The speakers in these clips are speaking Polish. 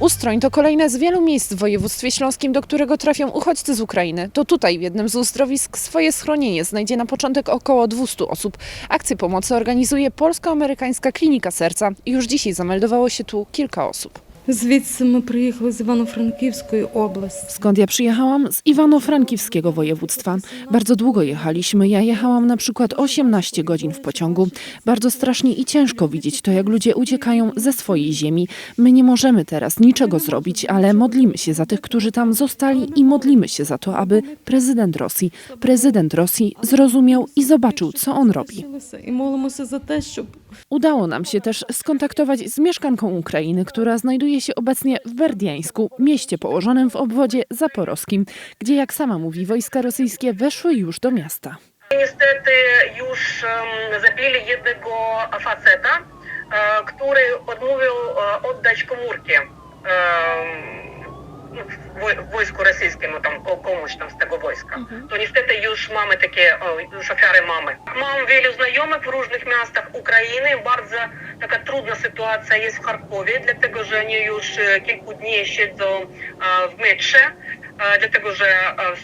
Ustroń to kolejne z wielu miejsc w województwie śląskim, do którego trafią uchodźcy z Ukrainy. To tutaj, w jednym z uzdrowisk, swoje schronienie znajdzie na początek około 200 osób. Akcję pomocy organizuje Polsko-Amerykańska Klinika Serca. Już dzisiaj zameldowało się tu kilka osób. Звідси ми приїхали з Івано-Франківської області. Skąd ja przyjechałam? Z Iwano-Frankiwskiego województwa. Bardzo długo jechaliśmy. Ja jechałam na przykład 18 godzin w pociągu. Bardzo strasznie i ciężko widzieć to, jak ludzie uciekają ze swojej ziemi. My nie możemy teraz niczego zrobić, ale modlimy się za tych, którzy tam zostali i modlimy się za to, aby prezydent Rosji, prezydent Rosji zrozumiał i zobaczył, co on robi. І молимося за те, щоб Udało nam się też skontaktować z mieszkanką Ukrainy, która znajduje się obecnie w Berdiańsku, mieście położonym w obwodzie zaporowskim, gdzie, jak sama mówi, wojska rosyjskie weszły już do miasta. Niestety już zabili jednego faceta, e, który odmówił e, oddać komórki wojsku rosyjskim, no tam ko- komuś tam z tego wojska. To niestety już mamy takie, już ofiary mamy. Mam wielu znajomych w różnych miastach Ukrainy. Bardzo taka trudna sytuacja jest w Charkowie, dlatego że oni już e, kilku dni siedzą e, w metrze, e, dlatego że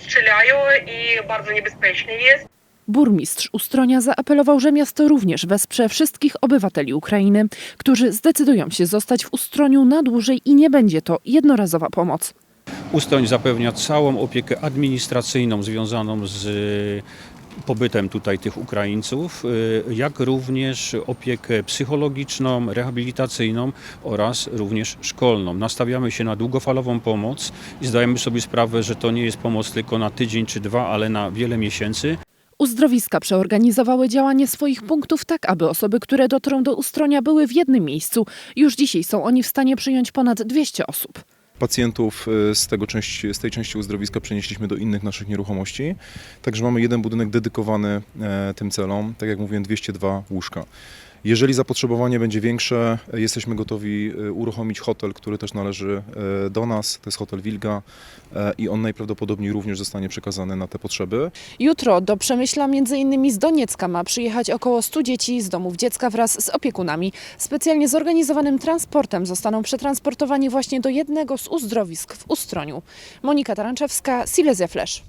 strzelają i bardzo niebezpiecznie jest. Burmistrz Ustronia zaapelował, że miasto również wesprze wszystkich obywateli Ukrainy, którzy zdecydują się zostać w Ustroniu na dłużej i nie będzie to jednorazowa pomoc. Ustoń zapewnia całą opiekę administracyjną związaną z pobytem tutaj tych Ukraińców, e, jak również opiekę psychologiczną, rehabilitacyjną oraz również szkolną. Nastawiamy się na długofalową pomoc i zdajemy sobie sprawę, że to nie jest pomoc tylko na tydzień czy dwa, ale na wiele miesięcy. Uzdrowiska przeorganizowały działanie swoich punktów tak, aby osoby, które dotrą do Ustronia były w jednym miejscu. Już dzisiaj są oni w stanie przyjąć ponad 200 osób. Pacjentów e, z, tego części, z tej części uzdrowiska przenieśliśmy do innych naszych nieruchomości. Także mamy jeden budynek dedykowany e, tym celom, tak jak mówiłem, 202 łóżka. Jeżeli zapotrzebowanie będzie większe, jesteśmy gotowi e, uruchomić hotel, który też należy e, do nas. To jest hotel Wilga e, i on najprawdopodobniej również zostanie przekazany na te potrzeby. Jutro do Przemyśla między innymi z Doniecka ma przyjechać około 100 dzieci z domów dziecka wraz z opiekunami. Specjalnie zorganizowanym transportem zostaną przetransportowani właśnie do jednego z uzdrowisk w Ustroniu. Monika Taranczewska, Silesia Flash.